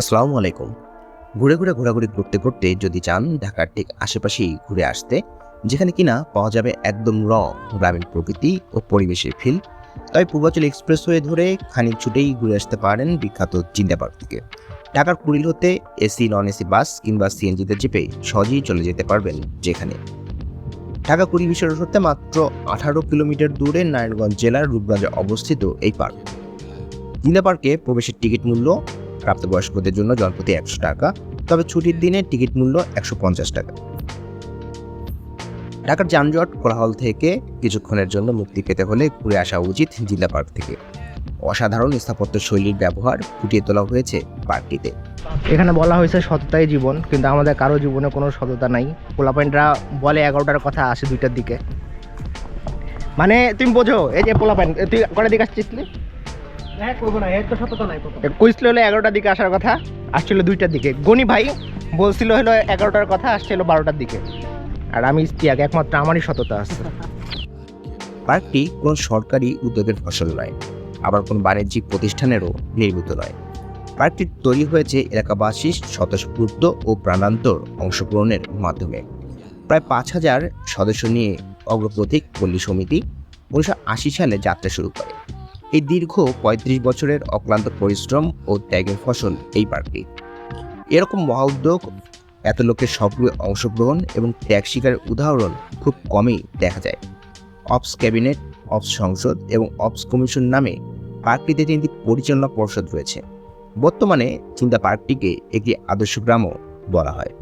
আসসালামু আলাইকুম। ঘুরে ঘুরে ঘোরাঘুরি করতে করতে যদি চান ঢাকার ঠিক আশেপাশেই ঘুরে আসতে, যেখানে কিনা পাওয়া যাবে একদম র গ্রামীণ প্রকৃতি ও পরিবেশের ফিল তাই পূর্বাচল এক্সপ্রেসওয়ে ধরে খানিক ছুটেই ঘুরে আসতে পারেন বিখ্যাত চিন্তা পার্ক থেকে। ঢাকার কুড়িল হতে এসি নন এসি বাস কিংবা সিএনজিতে চেপে সহজেই চলে যেতে পারবেন যেখানে। ঢাকা কুড়ি বিশ্বের হতে মাত্র আঠারো কিলোমিটার দূরে নারায়ণগঞ্জ জেলার রূপগঞ্জে অবস্থিত এই পার্ক চিন্তা পার্কে প্রবেশের টিকিট মূল্য প্রাপ্তবয়স্কদের জন্য জনপ্রতি একশো টাকা, তবে ছুটির দিনে টিকিট মূল্য একশো পঞ্চাশ টাকা। ঢাকার যানজট কোলাহল থেকে কিছুক্ষণের জন্য মুক্তি পেতে হলে ঘুরে আসা উচিত জিলা পার্ক থেকে। অসাধারণ স্থাপত্য শৈলীর ব্যবহার ফুটিয়ে তোলা হয়েছে পার্কটিতে। এখানে বলা হয়েছে সততাই জীবন, কিন্তু আমাদের কারও জীবনে কোনো সততা নাই। পোলাপাইনরা বলে এগারোটার কথা আসে দুইটার দিকে। মানে তুমি বোঝো, এই যে পোলাপাইন, তুই কটার দিকে আসছিস কইছিল হলো এগারোটার দিকে আসার কথা আসছিল দুইটার দিকে। গনি ভাই বলছিল হলো এগারোটার কথা আসছিল বারোটার দিকে। আর আমি ইস্তিয়াক একমাত্র আমারই সততা আছে। পার্কটি কোনো সরকারি উদ্যোগের ফসল নয় আবার কোনো বাণিজ্যিক প্রতিষ্ঠানেরও নির্মিত নয়। পার্কটি তৈরি হয়েছে এলাকাবাসীর স্বতঃস্ফূর্ত ও প্রাণান্তর অংশগ্রহণের মাধ্যমে। প্রায় পাঁচ হাজার সদস্য নিয়ে অগ্রপ্রতীক পল্লী সমিতি উনিশশো আশি সালে যাত্রা শুরু করে। এই দীর্ঘ পঁয়ত্রিশ বছরের অক্লান্ত পরিশ্রম ও ত্যাগের ফসল এই পার্কটি। এরকম মহা উদ্যোগ, এত লোকের সক্রিয় অংশগ্রহণ এবং ত্যাগ শিকারের উদাহরণ খুব কমই দেখা যায়। অপস ক্যাবিনেট, অপস সংসদ এবং অপস কমিশন নামে পার্কটিতে তিনটি পরিচালনা পর্ষদ রয়েছে। বর্তমানে চিন্তা পার্কটিকে একটি আদর্শ গ্রামও বলা হয়।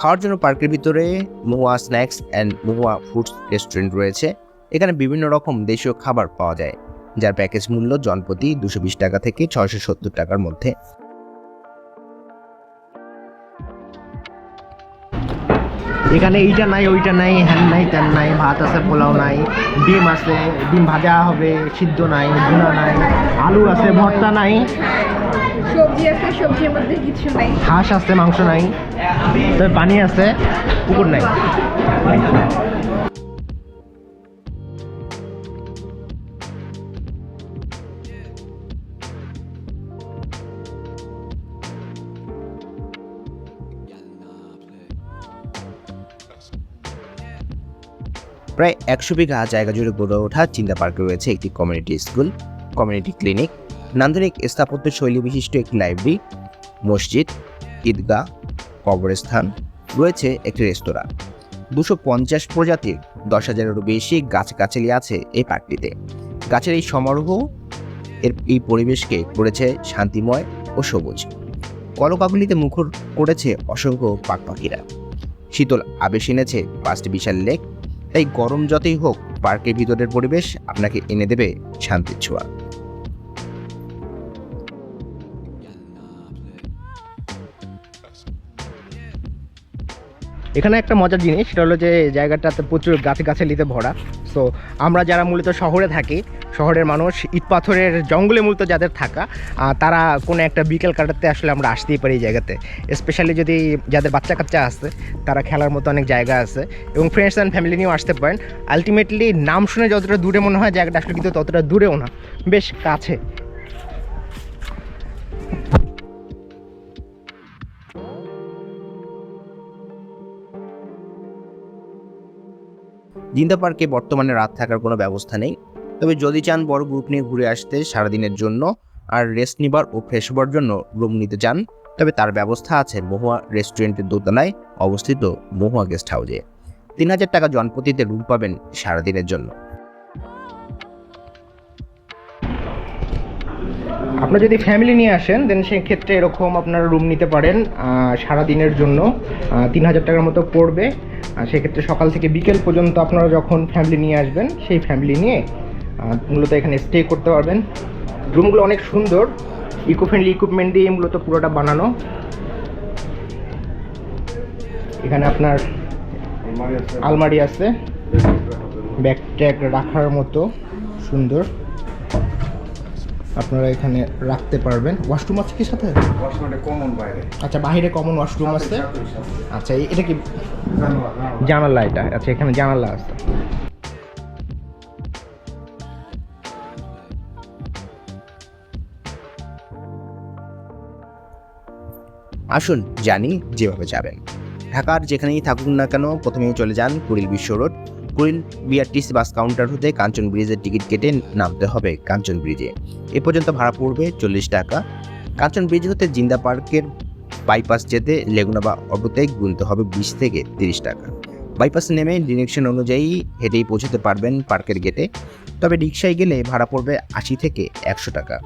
খাওয়ার জন্য পার্কের ভিতরে Moya snacks and Moya foods restaurant রয়েছে। এখানে বিভিন্ন রকম দেশীয় খাবার পাওয়া যায়। যার প্যাকেজ মূল্য জনপ্রতি দুশো বিশ টাকা থেকে ছয়শো সত্তর টাকার মধ্যে। এখানে এইটা নাই ওইটা নাই হ্যান নাই ত্যান নাই ভাত আছে পোলাও নাই ডিম আছে ডিম ভাজা হবে সিদ্ধ নাই ভুনা নাই আলু আছে ভর্তা নাই। সবজি আছে সবজির মধ্যে কিছু নাই। হাঁস আছে মাংস নাই তবে পানি আছে পুকুর নাই। প্রায় একশো বিঘা জায়গা জুড়ে গড়ে ওঠা চিন্তা পার্কে রয়েছে একটি কমিউনিটি স্কুল কমিউনিটি ক্লিনিক নান্দনিক স্থাপত্য শৈলী বিশিষ্ট একটি লাইব্রেরি মসজিদ, ঈদগাহ, কবরস্থান, রয়েছে একটি রেস্তোরাঁ। দুশো পঞ্চাশ প্রজাতির দশ হাজারেরও বেশি গাছগাছালি আছে এই পার্কটিতে। গাছের এই সমারোহ এর এই পরিবেশকে করেছে শান্তিময় ও সবুজ। কলকাগুলিতে মুখর করেছে অসংখ্য পাক পাখিরা। শীতল আবেশ এনেছে পাঁচটি বিশাল লেক তাই গরম যতই হোক পার্কের ভিতরের পরিবেশ আপনাকে এনে দেবে শান্তির ছোঁয়া। এখানে একটা মজার জিনিস, সেটা হলো যে জায়গাটাতে প্রচুর গাছে গাছালিতে ভরা। সো আমরা যারা মূলত শহরে থাকি, শহরের মানুষ, ইট পাথরের জঙ্গলে মূলত যাদের থাকা তারা কোনো একটা বিকেল কাটাতে আসলে আমরা আসতেই পারি এই জায়গাতে। স্পেশালি যদি যাদের বাচ্চা কাচ্চা আছে, তারা খেলার মতো অনেক জায়গা আছে, এবং ফ্রেন্ডস অ্যান্ড ফ্যামিলি নিয়েও আসতে পারেন। আলটিমেটলি নাম শুনে যতটা দূরে মনে হয়, জায়গাটা আসলে কিন্তু ততটা দূরেও না, বেশ কাছে। জিন্দা পার্কে বর্তমানে রাত থাকার কোনো ব্যবস্থা নেই। তবে যদি চান বড় গ্রুপ নিয়ে ঘুরে আসতে, সারাদিনের জন্য আর রেস্ট নিবার ও ফ্রেশ হবার জন্য রুম নিতে চান, তবে তার ব্যবস্থা আছে মহুয়া রেস্টুরেন্টের দোতলায় অবস্থিত মহুয়া গেস্ট হাউসে তিন হাজার টাকা জনপ্রতিতে রুম পাবেন সারাদিনের জন্য। আপনারা যদি ফ্যামিলি নিয়ে আসেন দেন সেক্ষেত্রে এরকম আপনারা রুম নিতে পারেন আহ, সারাদিনের জন্য তিন হাজার টাকার মতো পড়বে। সেক্ষেত্রে সকাল থেকে বিকেল পর্যন্ত আপনারা যখন ফ্যামিলি নিয়ে আসবেন সেই ফ্যামিলি নিয়ে মূলত এখানে স্টে করতে পারবেন। রুমগুলো অনেক সুন্দর। ইকো ফ্রেন্ডলি ইকুইপমেন্ট দিয়ে মূলত পুরোটা বানানো। এখানে আপনার আলমারি আছে। ব্যাগ ট্যাগ রাখার মতো সুন্দর। আপনারা এখানে রাখতে পারবেন। ওয়াশরুম আছে কি সাথে? কমন বাইরে। আচ্ছা বাইরে কমন ওয়াশরুম আছে। আচ্ছা এটা কি? জানালা, জানালা। জানালা এটা। আচ্ছা এখানে জানালা আছে। আসুন জানি যেভাবে যাবেন। ঢাকার যেখানেই থাকুন না কেন প্রথমেই চলে যান Kuril Bishwa road. Kuril BRTC bus counter হতে কাঞ্চন ব্রিজের টিকিট কেটে নামতে হবে কাঞ্চন ব্রিজে। এ পর্যন্ত ভাড়া পড়বে চল্লিশ টাকা। কাঞ্চন ব্রিজ হতে জিন্দা পার্কের বাইপাস যেতে লেগুনা বা অটোতে গুনতে হবে বিশ থেকে তিরিশ টাকা। বাইপাসে নেমে ডিরেকশন অনুযায়ী হেঁটেই পৌঁছতে পারবেন পার্কের গেটে। তবে রিক্সায় গেলে ভাড়া পড়বে আশি থেকে একশো টাকা।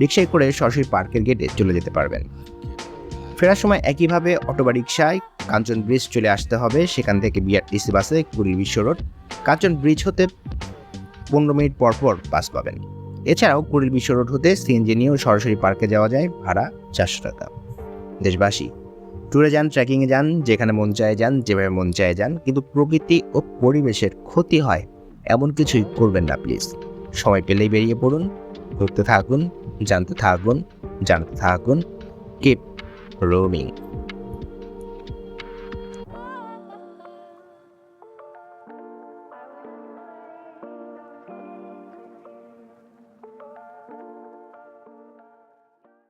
রিক্সায় করে সরাসরি পার্কের গেটে চলে যেতে পারবেন। ফেরার সময় একইভাবে অটো বা রিক্সায় কাঞ্চন ব্রিজ চলে আসতে হবে। সেখান থেকে বিআরটিসি বাসে কুড়ি বিশ্ব রোড, কাঞ্চন ব্রিজ হতে পনেরো মিনিট পর পর বাস পাবেন। এছাড়াও কুড়িল বিশ্ব রোড হতে সিএনজি নিয়েও সরাসরি পার্কে যাওয়া যায় ভাড়া চারশো টাকা। দেশবাসী, ট্যুরে যান, ট্রেকিংয়ে যান, যেখানে মন চায় যান, যেভাবে মন চায় যান, কিন্তু প্রকৃতি ও পরিবেশের ক্ষতি হয়, এমন কিছুই করবেন না, প্লিজ। সময় পেলেই বেরিয়ে পড়ুন, ঘুরতে থাকুন, জানতে থাকুন জানতে থাকুন। Keep roaming